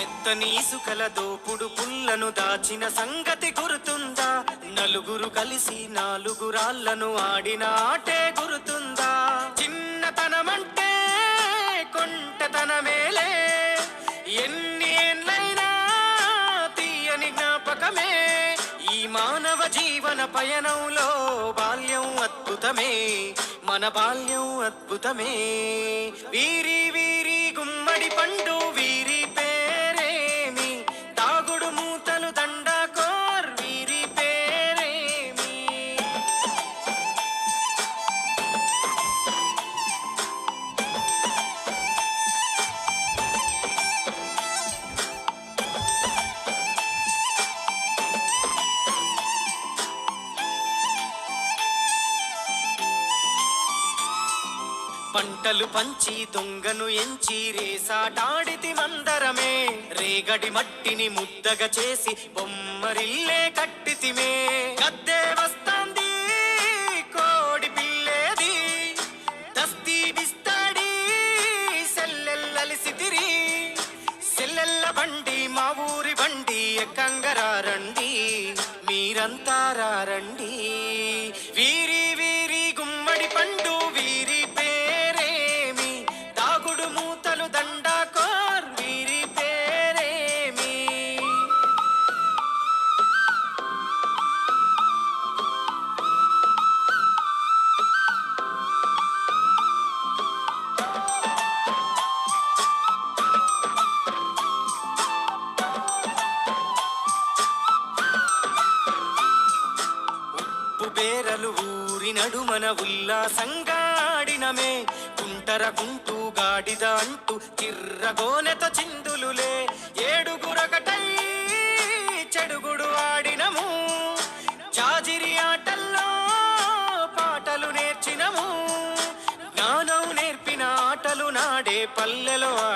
మెత్తని ఇసుకల దోపుడు పుల్లను దాచిన సంగతి గుర్తుందా? నలుగురు కలిసి నాలుగు రాళ్ళను ఆడిన ఆటే గుర్తుందా? చిన్నతనమంటే కొంటతనమేలే. ఎన్ని ఏండ్లైనా తీయని జ్ఞాపకమే. ఈ మానవ జీవన పయనంలో బాల్యం అద్భుతమే. మన బాల్యం అద్భుతమే. వీరి వీరి గుమ్మడి పండు వీరి పంటలు పంచి దొంగను ఎంచి రేసాటాడితి మందరమే. రేగడి మట్టిని ముద్దగా చేసి బొమ్మరిల్లే కట్టితిమే. గద్దే వస్తాంది కోడి పిల్లేది దస్తీ బిస్తాడి సెల్లెల్లలిసితిరి సెల్లెల్ల బండి మా ఊరి బండి ఎక్కంగరారండి మీరంతా రండి. బేరలు ఊరి నడుమన ఉల్లాసంగాడినమే. కుంటర కుంటూ గాడిద అంటూ చిర్రగోనెత చిందులులే. ఏడుగురొకటై చెడుగుడు ఆడినము. జాజిరి ఆటల్లో పాటలు నేర్చినము. జ్ఞానం నేర్పిన ఆటలు నాడే పల్లెలో ఆడి